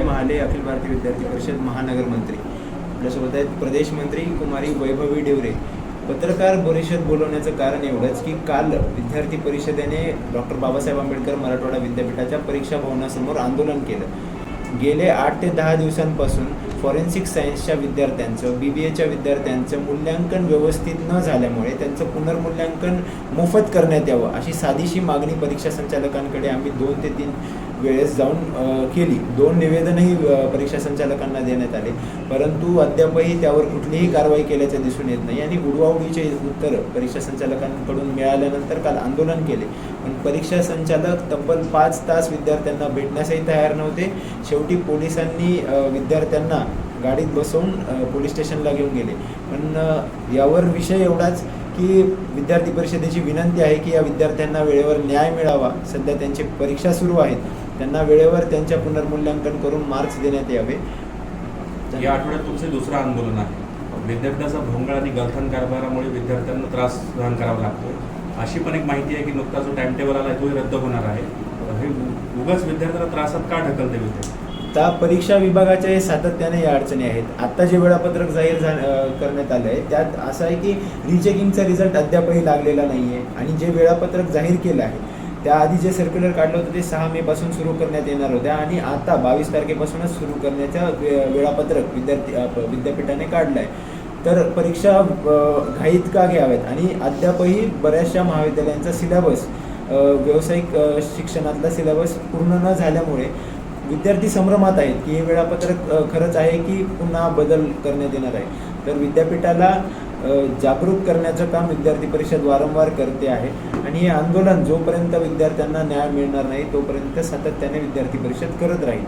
महाले अखिल भारतीय विद्यार्थी परिषद महानगर मंत्री आपल्यासोबत आहेत प्रदेश मंत्री कुमारी वैभवी डेवरे. पत्रकार परिषद बोलवण्याचं कारण एवढंच की काल विद्यार्थी परिषदेने डॉक्टर बाबासाहेब आंबेडकर मराठवाडा विद्यापीठाच्या परीक्षा भवनासमोर आंदोलन केलं. गेले आठ ते दहा दिवसांपासून फॉरेन्सिक सायन्सच्या विद्यार्थ्यांचं बी बी एच्या विद्यार्थ्यांचं मूल्यांकन व्यवस्थित न झाल्यामुळे त्यांचं पुनर्मूल्यांकन मोफत करण्यात यावं अशी साधीशी मागणी परीक्षा संचालकांकडे आम्ही दोन ते तीन वेळेस जाऊन केली. दोन निवेदनही परीक्षा संचालकांना देण्यात आले. परंतु अद्यापही त्यावर कुठलीही कारवाई केल्याचं दिसून येत नाही. आणि उडवाउडीचे उत्तर परीक्षा संचालकांकडून मिळाल्यानंतर काल आंदोलन केले. पण परीक्षा संचालक तब्बल पाच तास विद्यार्थ्यांना भेटण्यासही तयार नव्हते. शेवटी पोलिसांनी विद्यार्थ्यांना गाडीत बसवून पोलीस स्टेशनला घेऊन गेले. पण यावर विषय एवढाच की विद्यार्थी परिषदेची विनंती आहे की या विद्यार्थ्यांना वेळेवर न्याय मिळावा. सध्या त्यांची परीक्षा सुरू आहेत. त्यांना वेळेवर त्यांच्या पुनर्मूल्यांकन करून मार्क्स देण्यात यावे. या आठवड्यात तुमचे दुसरं आंदोलन आहे. विद्यापीठाचा भोंगळ आणि गलथान कारभारामुळे विद्यार्थ्यांना त्रास सहन करावा लागतो अशी पण एक माहिती आहे की नुकता जो टाइम टेबल आला तोही रद्द होणार आहे. हे उगाच विद्यार्थ्यांना त्रासात का ढकलते विद्यार्थी? आता परीक्षा विभागाच्या हे सातत्याने या अडचणी आहेत. आता जे वेळापत्रक जाहीर झा करण्यात आलं आहे त्यात असं आहे की रिचेकिंगचा रिझल्ट अद्यापही लागलेला नाही आहे आणि जे वेळापत्रक जाहीर केलं आहे त्याआधी जे सर्क्युलर काढलं होतं ते सहा मेपासून सुरू करण्यात येणार होत्या आणि आता बावीस तारखेपासूनच सुरू करण्याचं वे- वेळापत्रक विद्यार्थी विद्यापीठाने काढलं आहे तर परीक्षा घाईत का घ्याव्यात आणि अद्यापही बऱ्याचशा महाविद्यालयांचा सिलेबस व्यावसायिक शिक्षणातला सिलेबस पूर्ण न झाल्यामुळे विद्यार्थी संभ्रमात आहेत की हे वेळापत्रक खरंच आहे की पुन्हा बदल करण्यात येणार आहे? तर विद्यापीठाला जागरूक करण्याचं काम विद्यार्थी परिषद वारंवार करते आहे आणि हे आंदोलन जोपर्यंत विद्यार्थ्यांना न्याय मिळणार नाही तोपर्यंत सातत्याने विद्यार्थी परिषद करत राहील.